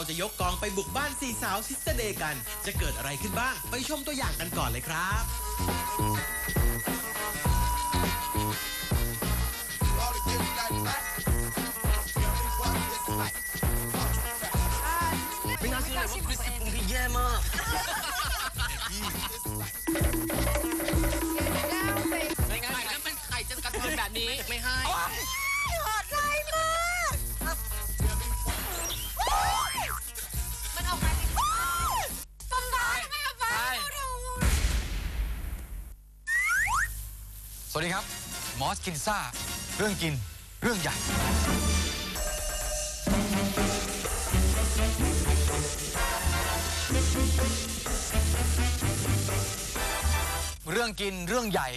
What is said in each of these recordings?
เราจะยกกองไปบุกบ้านสี่สาวซิสเตเดย์กัน จะเกิดอะไรขึ้นบ้าง ไปชมตัวอย่างกันก่อนเลยครับ กินซ่า เรื่องกิน เรื่องใหญ่ เรื่องกินเรื่องใหญ่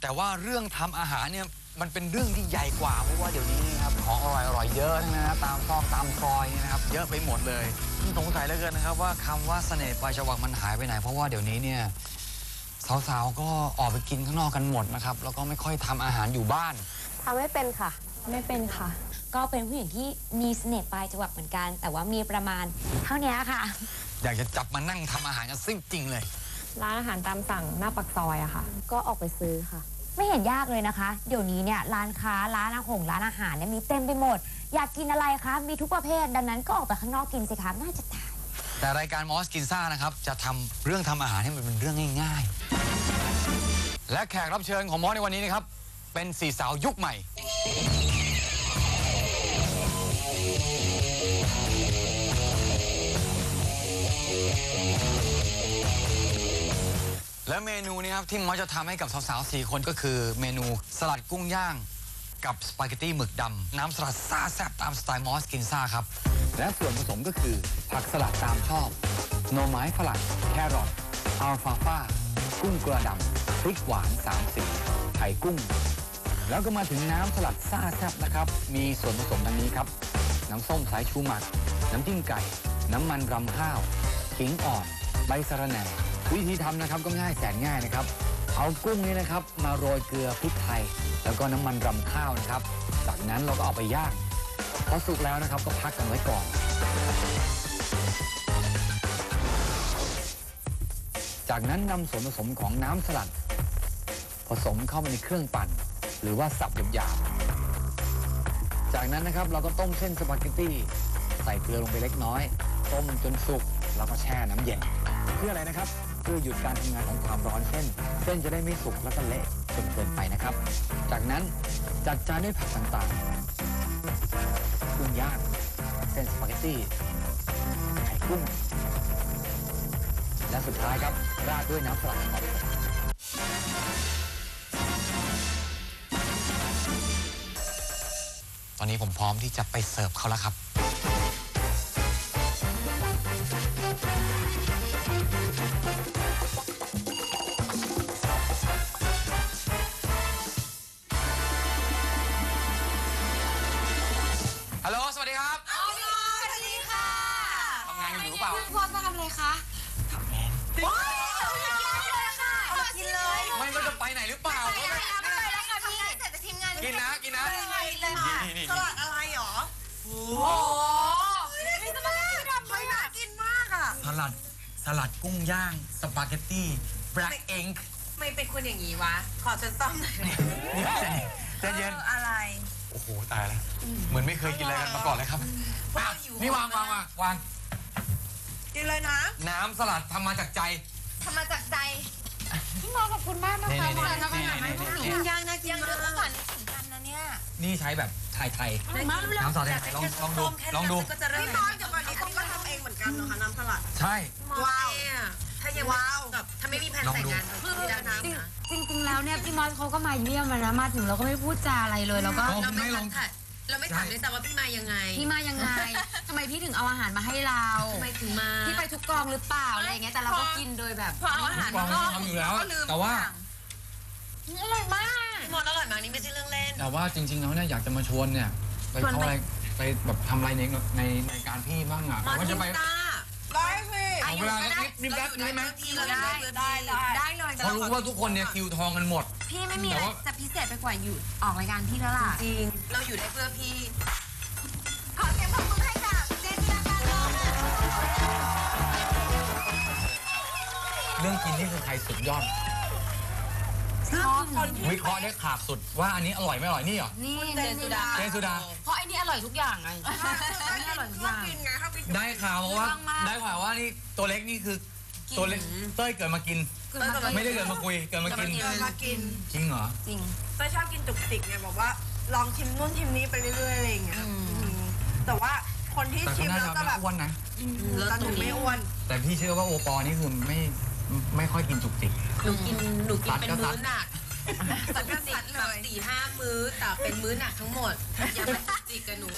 แต่ว่าเรื่องทำอาหารเนี่ยมันเป็นเรื่องที่ใหญ่กว่าเพราะว่าเดี๋ยวนี้นะครับของอร่อยอร่อยๆเยอะทั้งนั้นนะตามซอกตามซอยเนี่ยนะครับ เยอะไปหมดเลยผมสงสัยเหลือเกินนะครับว่าคำว่าเสน่ห์ปลายจวักมันหายไปไหน เพราะว่าเดี๋ยวนี้เนี่ย สาวๆก็ออกไปกินข้างนอกกันหมดนะครับ แล้วก็ไม่ค่อยทำอาหารอยู่บ้าน ทำไม่เป็นค่ะ ไม่เป็นค่ะ ก็เป็นผู้หญิงที่มีเสน่ห์ปลายจังหวะเหมือนกัน แต่ว่ามีประมาณเท่านี้ค่ะ อยากจะจับมานั่งทำอาหารกันซึ่งจริงเลย ร้านอาหารตามสั่งหน้าปักซอยอะค่ะ ก็ออกไปซื้อค่ะ ไม่เห็นยากเลยนะคะ เดี๋ยวนี้เนี่ยร้านค้าร้านอาหงร้านอาหารเนี่ยมีเต็มไปหมด อยากกินอะไรคะมีทุกประเภทดังนั้นก็ออกไปข้างนอกกินสิคะน่าจะตาย แต่รายการมอสกินซ่านะครับ จะทำเรื่องทำอาหารให้มันเป็นเรื่องง่ายๆ และแขกรับเชิญของมอสในวันนี้นะครับ เป็นสี่สาวยุคใหม่ และเมนูนี้ครับที่มอสจะทำให้กับสาวๆสี่คนก็คือเมนูสลัดกุ้งย่าง กับสปาเกตตี้หมึกดำน้ำสลัดซาแซ่บตามสไตล์มอสกินซ่าครับ และส่วนผสมก็คือ ผักสลัดตามชอบหน่อไม้ฝรั่งแครอทอัลฟาฟากุ้งกระดำพริกหวาน3สีไข่กุ้ง แล้วก็มาถึงน้ำสลัดซ่าแซ่บนะครับ มีส่วนผสมดังนี้ครับ น้ำส้มสายชูหมัก น้ำจิ้มไก่ น้ำมันรำข้าวขิงอ่อน ใบสะระแหน่วิธีทำนะครับก็ง่ายแสนง่ายนะครับ เอากุ้งนี้นะครับ มาโรยเกลือพริกไทย แล้วก็น้ำมันรำข้าวนะครับ จากนั้นเราก็เอาไปย่าง พอสุกแล้วนะครับก็พักกันไว้ก่อน จากนั้นนำส่วนผสมของน้ำสลัด ผสมเข้าไปในเครื่องปั่น หรือว่าสับหยาบๆจากนั้นนะครับเราก็ต้มเส้นสปาเกตตี้ใส่เกลือลงไปเล็กน้อย ต้มจนสุกแล้วก็แช่น้ำเย็น เพื่ออะไรนะครับ เพื่อหยุดการทำงานของความร้อนเส้น เส้นจะได้ไม่สุกแล้วก็เละจนเกินไปนะครับ จากนั้นจัดจานด้วยผักต่างๆ งย่าง เส้นสปาเกตตี้ ไข่กุ้ง และสุดท้ายครับ ราดด้วยน้ำสลัดครับตอนนี้ผมพร้อมที่จะไปเสิร์ฟเขาแล้วครับ คะทำแมนว้าวอยากกินเลยค่ะมากินเลยไม่ก็จะไปไหนหรือเปล่าไม่ไปแล้วไม่ไปแล้วค่ะพี่เสร็จจากทีมงานกินนะกินนะเลยค่ะนี่นี่สลัดอะไรหรอโอ้โหนี่จะมากินดำเฮ้ยน่ากินมากอะสลัดสลัดกุ้งย่างสปาเกตตี้แบล็กเองค์ไม่เป็นคนอย่างนี้วะ ขอฉันต้อมหน่อยนี่ใจเย็นอออะไรโอ้โหตายแล้วเหมือนไม่เคยกินอะไรกันมาก่อนเลยครับว่าอะหิวนี่วางวางวางวาง กินเลยนะน้ำสลัดทำมาจากใจ ทำมาจากใจพี่มอขอบคุณมากนะคะนี่นี่มาทำอาหารนี่ให้นี่หนูนี่กินย่างน่ากินยังมาเลือกกก่อนถึงกันนะเนี่ยนี่ใช้แบบไทยไทยๆน้ำสลัดไทยๆลองลองดูลองดู ก็จะเริ่มพี่บอลเดี๋ยวก่อนนี้เขาก็ทำเองเหมือนกันเหรอคะน้ำสลัดใช่ ว้าว ถ้ายังว้าวแบบถ้าไม่มีแผนลองแต่งดูงานคือไม่ได้น้ำนะจริงๆแล้วเนี่ยพี่มอสเขาก็มาเยี่ยมมานะมาถึงเราก็ไม่พูดจาอะไรเลยแล้วก็ลองเราไม่ไม่ลลองง เราไม่ถามด้วยซ้ำว่าพี่มายังไงพี่มายังไงทำไมพี่ถึงเอาอาหารมาให้เราทำไมถึงมาพี่ไปทุกกองหรือเปล่าอะไรอย่างเงี้ยแต่เราก็กินโดยแบบพอเอาอาหารกองทำอยู่แล้ว แต่ว่าอร่อยมากพี่มอนอร่อยมากนี่ไม่ใช่เรื่องเล่น แต่ว่าจริงๆแล้วเนี่ยอยากจะมาชวนเนี่ยไปเข้าอะไรไปแบบทำอะไรในในในการพี่บ้างอะมาว่าทิจะมไปตา ได้สิขอเวลาสักนิดมีแป๊บนึงได้ไหมได้ได้ได้เลยแต่เขารู้ว่าทุกคนเนี่ยคิวทองกันหมด พี่ไม่มีอะไรจะพิเศษไปกว่าอยู่ออกรายการพี่แล้วล่ะจริงเราอยู่ได้เพื่อพี่ขอเสียงปรบมือให้กับเจนนี่ละกันเลยเรื่องกินนี่คือใครสุดยอดซึ่งคนวิเคราะห์ได้ขาดสุดว่าอันนี้อร่อยไม่อร่อยนี่เหรอนี่เจนสุดาเจนสุดาเพราะไอ้นี่อร่อยทุกอย่างไงใช่ไอ้นี่อร่อยทุกอย่าง ไงเขากินได้ข่าวมาว่า ได้ข่าวว่านี่ตัวเล็กนี่คือตัวเล็กเต้ยเกิดมากิน ไม่ได้เกิดมาคุยเกิดมากินเดินมากินจริงเหรอจริงก็ชอบกินจุกจิกไงบอกว่าลองชิมนู่นชิมนี้ไปเรื่อยๆอะไรอย่างเงี้ยอืมแต่ว่าคนที่แต่ชิก็มน่าแล้วจะจะแบไม่บอ้วนนะแต่หนูไม่อ้วน แต่พี่เชื่อว่าโอปอนี่คือไม่ไม่ค่อยกินจุกจิกหนูกินหนูกินเป็นสัตว์ก็สัมื้ตว์อหนักปกติแบบสี่ห้ามื้อแต่เป็นมื้อหนักทั้งหมดอย่ามาจุกจิกกับหนู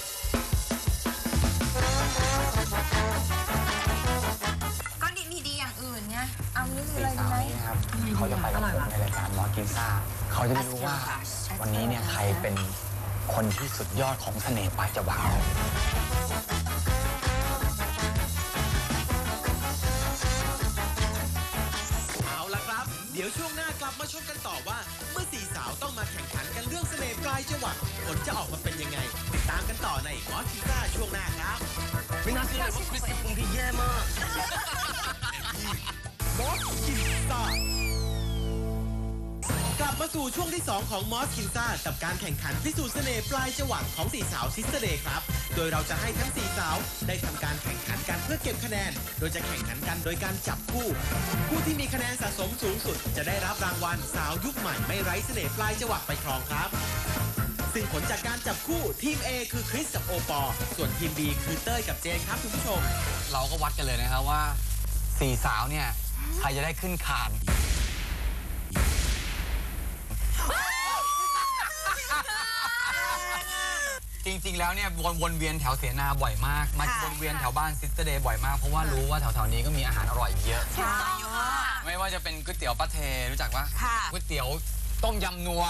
ก็ดีมีดีอย่างอื่นไงเอานี่คืออะไรดีไหมครับเขาจะไปกับผมในรายการมอกินซ่าเขาจะไม่รู้ว่า วันนี้เนี่ยใครเป็นคนที่สุดยอดของเสน่ห์ปลายจวักเอาละครับ เดี๋ยวช่วงหน้ากลับมาชมกันต่อว่า เมื่อสี่สาวต้องมาแข่งขันกันเรื่องเสน่ห์ปลายจังหวัดผลจะออกมาเป็นยังไง ติดตามกันต่อในมอสทีซ่าช่วงหน้าครับ ไม่น่าเชื่อเลยว่าคริสติปรุงที่แย่มากมอสคินซ่ากลับมาสู่ช่วงที่ 2 ของมอสคินซ่ากับการแข่งขันพิสูจน์เสน่ห์ปลายจังหวัดของสี่สาวซิสเตอร์เดย์ครับ โดยเราจะให้ทั้งสี่สาวได้ทำการแข่งขันกันเพื่อเก็บคะแนน โดยจะแข่งขันกันโดยการจับคู่ ผู้ที่มีคะแนนสะสมสูงสุด จะได้รับรางวัลสาวยุคใหม่ไม่ไร้เสน่ห์ปลายจังหวัดไปครองครับ ซึ่งผลจากการจับคู่ทีม A คือคริสกับโอปอล์ส่วนทีม B คือเต้ยกับเจนครับคุณผู้ชม เราก็วัดกันเลยนะครับว่าสี่สาวเนี่ยใครจะได้ขึ้นคาน จริงๆ แล้วเนี่ยวนวนเวียนแถวเสนาบ่อยมาก มาวนเวียนแถวบ้านซิสเตอร์เดย์บ่อยมาก เพราะว่ารู้ว่าแถวๆนี้ก็มีอาหารอร่อยเยอะ ไม่ว่าจะเป็นก๋วยเตี๋ยวป้าเทรู้จักปะค่ะ ก๋วยเตี๋ยวต้มยำนัว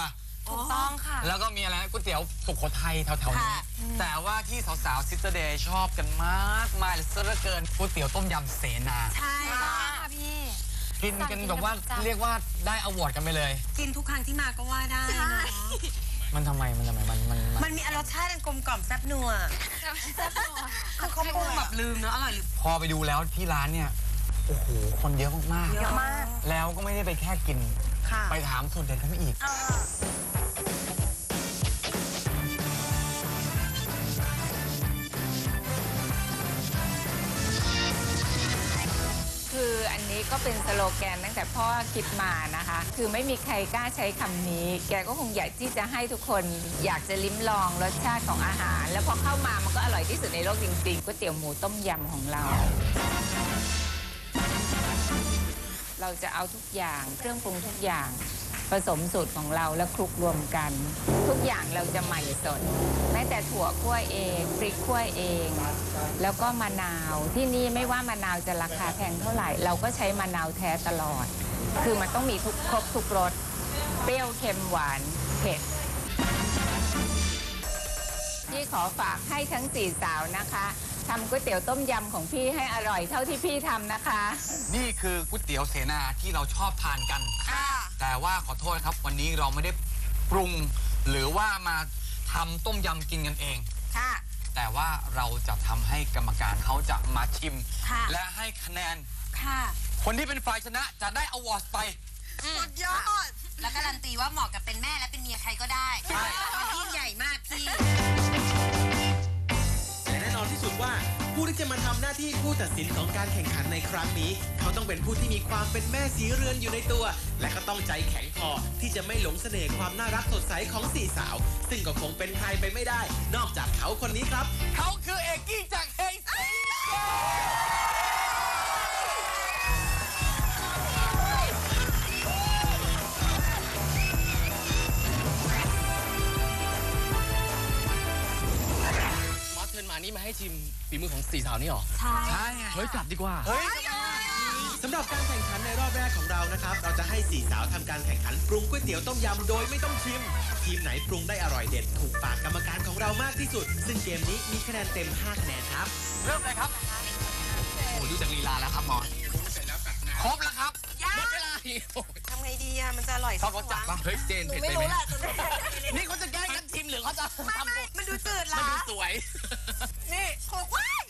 ถูกต้องค่ะ แล้วก็มีอะไรนะก๋วยเตี๋ยวสุโขทัยแถวๆนี้แต่ว่าที่สาวๆซิสเตอร์เดย์ชอบกันมากมายเหลือเกินก๋วยเตี๋ยวต้มยำเสนา ใช่ค่ะพี่ กินกันแบบว่าเรียกว่าได้อวอร์ดกันไปเลย กินทุกครั้งที่มาก็ว่าได้เนอะมันทำไมมันทำไมมันมันมันมันมีรสชาติอันกลมกล่อมแซ่บนัวคือเขาปรุงแบบลืมเนอะอร่อยหรือพอไปดูแล้วที่ร้านเนี่ยโอ้โหคนเยอะมากเยอะมาก ๆแล้วก็ไม่ได้ไปแค่กิน ค่ะ ไปถามสูตรเด็ดเขาอีก ก็เป็นสโลแกนตั้งแต่พ่อคิดมานะคะ คือไม่มีใครกล้าใช้คำนี้ แกก็คงอยากที่จะให้ทุกคนอยากจะลิ้มลองรสชาติของอาหาร แล้วพอเข้ามามันก็อร่อยที่สุดในโลกจริงๆก๋วยเตี๋ยวหมูต้มยำของเรา เราจะเอาทุกอย่างเครื่องปรุงทุกอย่าง ผสมสูตรของเราแล้วคลุกรวมกัน ทุกอย่างเราจะใหม่สด แม้แต่ถั่วคั่วเองพริกคั่วเอง แล้วก็มะนาวที่นี่ไม่ว่ามะนาวจะราคาแพงเท่าไหร่ เราก็ใช้มะนาวแท้ตลอด คือมันต้องมีทุกครบทุกรสเปรี้ยวเค็มหวานเผ็ดพี่ขอฝากให้ทั้งสี่สาวนะคะ ทำก๋วยเตี๋ยวต้มยำของพี่ให้อร่อยเท่าที่พี่ทำนะคะ นี่คือก๋วยเตี๋ยวเสนาที่เราชอบทานกันแต่ว่าขอโทษครับวันนี้เราไม่ได้ปรุง หรือว่ามาทำต้มยำกินกันเอง ค่ะ แต่ว่าเราจะทำให้กรรมการเขาจะมาชิม ค่ะ และให้คะแนน ค่ะ คนที่เป็นฝ่ายชนะจะได้อวอร์ดไป สุดยอด แล้วการันตีว่าเหมาะกับเป็นแม่และเป็นเมียใครก็ได้ใช่ มันยิ่งใหญ่มากพี่ สุดว่า ผู้ที่จะมาทำหน้าที่ผู้ตัดสินของการแข่งขันในครั้งนี้ เขาต้องเป็นผู้ที่มีความเป็นแม่สีเรือนอยู่ในตัว และก็ต้องใจแข็งพอที่จะไม่หลงเสน่ห์ความน่ารักสดใสของสี่สาว ซึ่งก็คงเป็นใครไปไม่ได้ นอกจากเขาคนนี้ครับ เขาคือเอกกี้จาก ให้ชิมฝีมือของสี่สาวนี่หรอใช่ไงเฮ้ยกลับดีกว่า เฮ้ยสำหรับการแข่งขันในรอบแรกของเรานะครับ เราจะให้สี่สาวทำการแข่งขันปรุงก๋วยเตี๋ยวต้มยำโดยไม่ต้องชิม ทีมไหนปรุงได้อร่อยเด็ดถูกปากกรรมการของเรามากที่สุด ซึ่งเกมนี้มีคะแนนเต็ม 5 คะแนนครับ เริ่มเลยครับ โอ้ดูจากลีลาแล้วครับมอสครบแล้วครับหมดเวลาอีกโอ้ยทำไงดีอะมันจะอร่อยชอบรสจัดปะเฮ้ยเจนเผ็ดไปไม่ไหมรู้แหละจนนี่เขาจะแก ล้งกันชิมหรือเขาจะทำตัวมันดูจืดมันละดูสวยนี่ถูกว้าย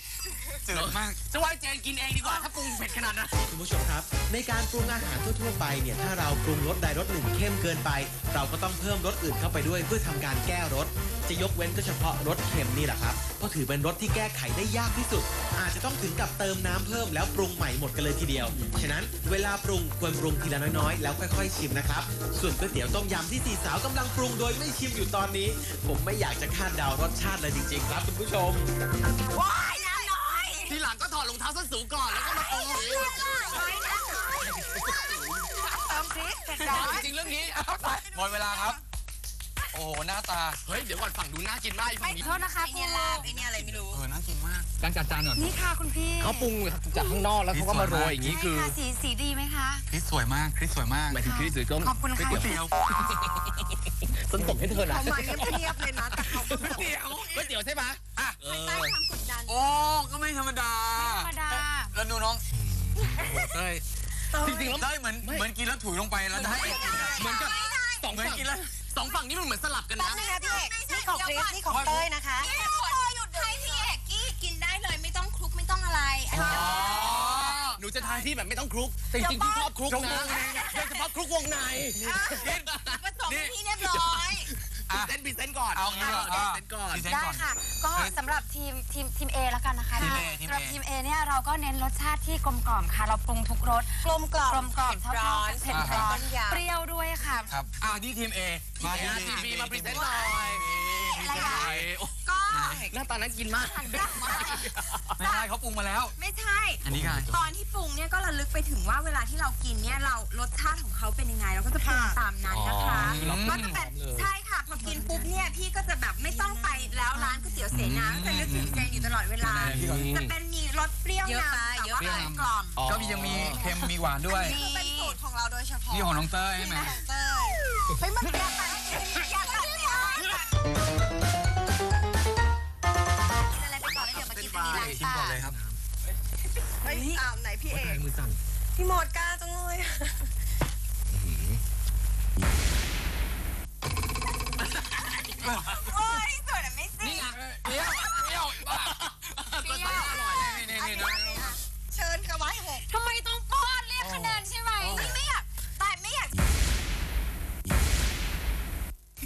จืดมากจะว่าเจนกินเองดีกว่าถ้าปรุงเผ็ดขนาดนั้น คุณผู้ชมครับ ในการปรุงอาหารทั่วๆไปเนี่ยถ้าเราปรุงรสใดรสหนึ่งเข้มเกินไป เราก็ต้องเพิ่มรสอื่นเข้าไปด้วยเพื่อทำการแก้รสจะยกเว้นก็เฉพาะรสเค็มนี่แหละครับเพราะถือเป็นรสที่แก้ไขได้ยากที่สุด อาจจะต้องถึงกับเติมน้ำเพิ่มแล้วปรุงใหม่หมดกันเลยทีเดียว ฉะนั้นเวลาปรุงควรปรุงทีละน้อยๆ แล้วค่อยๆชิมนะครับ ส่วนก๋วยเตี๋ยวต้มยำที่สี่สาวกำลังปรุงโดยไม่ชิมอยู่ตอนนี้ ผมไม่อยากจะคาดเดารสชาติเลยจริงๆ ครับคุณผู้ชมว้ายน้ำน้อย ทีหลังก็ถอดรองเท้าส้นสูงก่อนแล้วก็มาปรุงเติมพริกเผ็ดร้อน จริงๆเรื่องนี้หมดเวลาครับ โอ้โหหน้าตา เฮ้ย เดี๋ยวก่อนฝั่งดูน่ากินมากอีกฝั่งนี้โทษนะคะไอเนี่ยลาบไอเนี่ยอะไรไม่รู้ เออน่ากินมากการจัดจานก่อนนี่ค่ะคุณพี่เขาปรุงจากข้างนอกแล้วเขาก็มาโรยอย่างนี้คือค่ะสีสีดีไหมคะ คริสสวยมากคริสสวยมากหมายถึงคริสหรือก็ขอบคุณค่ะ ก๋วยเตี๋ยวส้นตกให้เธอนะเขามาเงียบๆเลยนะแต่เขาก็ก๋วยเตี๋ยวก๋วยเตี๋ยวใช่ปะอะเออใต้ความกดดันโอ้ก็ไม่ธรรมดาธรรมดา แล้วดูน้องเฮ้ย จริงๆแล้ว ได้เหมือนเหมือนกินแล้วถุยลงไปแล้วได้เหมือนกับสองเหมือนฝั่งกินแล้วสองฝั่งนี้มันเหมือนสลับกันแป๊บนะนึงนะพี่เอกนี่ของคริสนี่ของเต้ยนะคะนี่ขอหยุดให้พี่เอกกี้กินได้เลยไม่ต้องคลุกไม่ต้องอะไรอันนี้หนูจะทานที่แบบไม่ต้องคลุกแต่จริงๆพี่ชอบคลุกนะโดยเฉพาะคลุกวงใน ผสมให้พี่เรียบร้อย พรีเซนต์พรีเซนต์ก่อนเอางี้พเหรอรีเซนต์ก่อน พรีเซนต์ได้ก่อน ค่ะ ก็สำหรับทีมทีมทีม A แล้วกันนะคะทีม A ทีม A สำหรับทีม A เนี่ยเราก็เน้นรสชาติที่กลมกล่อมค่ะ เราปรุงทุกรสกลมกล่อมกลมกล่อมเผ็ดร้อนเผ็ดร้อนต้นยำเปรี้ยวด้วยค่ะ ครับ อ่านี่ทีม A มามาทีทีมวี B มาพรีเซนต์หน่อย อะไรอะโอ้ก็หน้าตาน่ากินมากไม่ใช่เขาปรุงมาแล้ว ไม่ใช่ อันนี้กันตอนที่ปรุงเนี่ยก็ระลึกไปถึงว่าเวลาที่เรากินเนี่ยเรารสชาติของเขาเป็นยังไง เราก็จะปรุงตามนั้นนะคะอ๋อ ก็จะเป็นใช่ค่ะพอกินปุ๊บเนี่ยพี่ก็จะแบบไม่ต้องไปแล้วร้านก๋วยเตี๋ยวเสนาก็จะนึกถึงเจนอยู่ตลอดเวลา จะเป็นมีรสเปรี้ยวนำแต่ว่าเป็นกล่อมก็มียังมีเค็มมีหวานด้วยนี่เป็นสูตรของเราโดยเฉพาะนี่ของน้องเต้ยใช่ไหม เต้ยเฮ้ยมันแยกกันแยกกันเนี่ยอ ดี๋ยวมากินอันนี้ล้างชิมก่อนเลยครับเฮ้ยอ้าวไหนพี่เอกมือสั่นพี่หมดกล้าจังเลยโอ้ยสวยแต่ไม่จรินี่ไงเปรี้ยวเปรี้ยวบ้าเปรี้ยว อร่อยนี่อันนี่นี้อันนี้อะเชิญกระไว้หกทำไมต้องป้อนเรียกคะแนนใช่ไหมไม่ไม่อยากแต่ไม่อยาก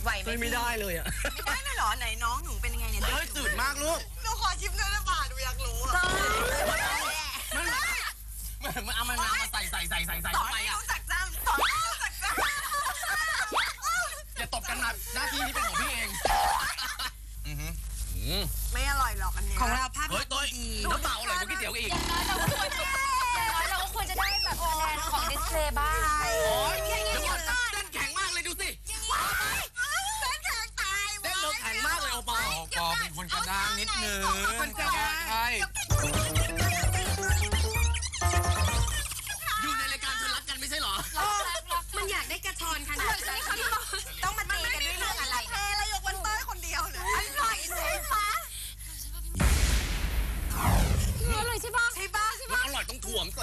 ไหวไหมไม่ได้เลยอะไม่ได้เลยเหรอไหนน้องหนูเป็นยังไงเนี่ยเฮ้ยจืดมากลูกหนูขอชิมเนื้อได้ปะ หนู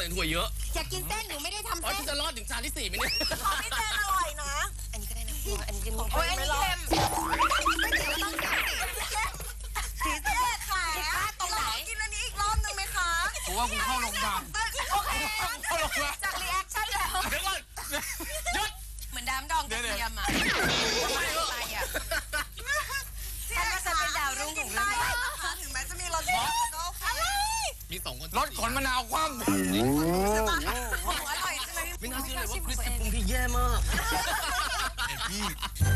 ส่ถั่วเยอะอยากกินเส้นหนูไม่ได้ทำอ๋อเส้นที่จะรอดถึงจานที่สี่ไหมเนี่ยของพี่เต้นอร่อยนะ อันนี้ก็ได้นะอันนี้จะมีโอ้ยอันนี้เค็มไม่เดี๋ยวต้องสีเต้ขายตรงไหนกินอันนี้อีกรอบนึงไหมคะเพราะว่ากูเข้าโรงพยาบาลโอเคเข้าโรงพยาบาลจากรีแอคชั่นแล้วเดี๋ยวก่อนหยุดเหมือนดามดองกระเทียมอะ มะนาวคว่ใช่ปะของอร่อยใช่ไหมไม่น่าเชื่อเลยว่าคริสกับปรุงที่แย่มาก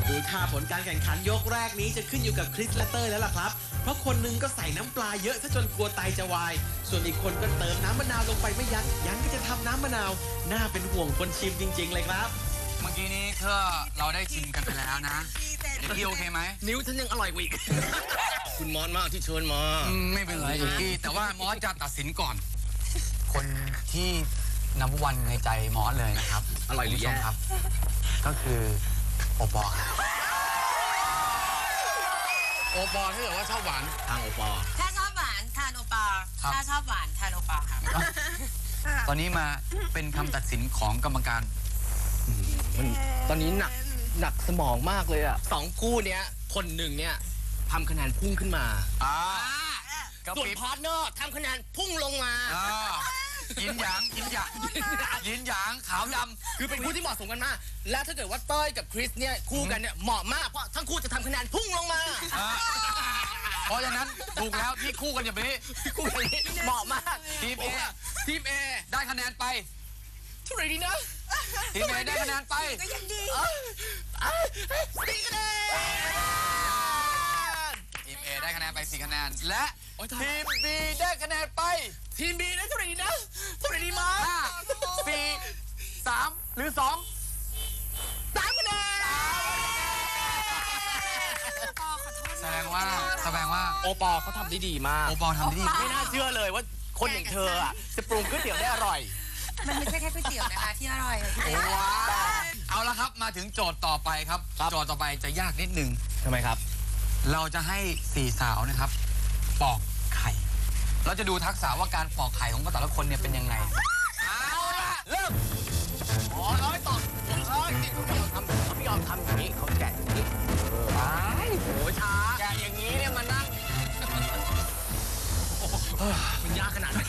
ดูท่าผลการแข่งขันยกแรกนี้จะขึ้นอยู่กับคริสและเต้ยแล้วล่ะครับ เพราะคนหนึงก็ใส่น้ำปลาเยอะซะจนกลัวไตจะวาย ส่วนอีกคนก็เติมน้ำมะนาวลงไปไม่ยั้ง ยั้งก็จะทำน้ำมะนาว น่าเป็นห่วงคนชิมจริง ๆ เลยครับำเมื่อกี้นี้ก็เราได้ชิมกันไปแล้วนะเอกกี้โอเคไหมนิ้วฉันยังอร่อยกว่าอีก คุณมอนมากที่เชิญมา อืมไม่เป็นไรเอกกี้แต่ว่ามอสจะตัดสินก่อน คนที่นับวันในใจมอสเลยนะครับอร่อยหรือคุณผู้ชมแย่ครับ ก็คือโอปอล์ครับโอปอถ้าเกิดว่าชอบหวานทางโอปอถ้าชอบหวานทานโอปอล์ถ้าชอบหวานทานโอปอล์ค่ะตอนนี้มาเป็นคำตัดสินของกรรมการ มันตอนนี้หนักหนักสมองมากเลยอะสองคู่เนี้ย คนหนึ่งเนี่ยทำคะแนนพุ่งขึ้นมา อ่าก็ส่วนปิ๊บพาร์ทเนอร์ทำคะแนนพุ่งลงมา อ่า ยินหยางยินหยางยินหยางขาวดำคือเป็นคู่ที่เหมาะสมกันมาก และถ้าเกิดว่าเต้ยกับคริสเนี่ยคู่กันเนี่ยเหมาะมากเพราะทั้งคู่จะทำคะแนนพุ่งลงมา อ่าเพราะฉะนั้นถูกแล้วที่คู่กันอย่างนี้คู่กันนี้เหมาะมากทีม A ทีมเอได้คะแนนไปเท่าไหร่ดีนะทีม A ได้คะแนนไปก็ยังดีสี่คะแนน ทีม A ได้คะแนนไป4คะแนนและโอ๊ยตาย ทีม B ได้คะแนนไป ทีมบีได้เท่าไหร่ดีนะเท่าไหร่ดีมา5 4 3หรือ2สามคะแนนแสดงว่าแสดงว่าโอปอล์เขาทำได้ดีมาก โอปอลทำได้ดีไม่น่าเชื่อเลยว่าคนอย่างเธออะจะปรุงก๋วยเตี๋ยวได้อร่อย มันไม่ใช่แค่ก๋วยเตี๋ยวนะคะที่อร่อยอะพี่เต้ว้าวเอาละครับมาถึงโจทย์ต่อไปครับครับ โจทย์ต่อไปจะยากนิดนึงทำไมครับ เราจะให้สี่สาวนะครับ ปอกไข่ เราจะดูทักษะว่าการปอกไข่ของแต่ละคนเนี่ยเป็นยังไง เอาละเริ่มอ๋อร้อยต่อเฮ้ยนี่เขาไม่ยอมทำเขาไม่ยอมทำอย่างนี้เขาแกะอย่างนี้ตายโอ้ยช้าแกะอย่างนี้เนี่ยมันนั่งมันยากขนาดไหน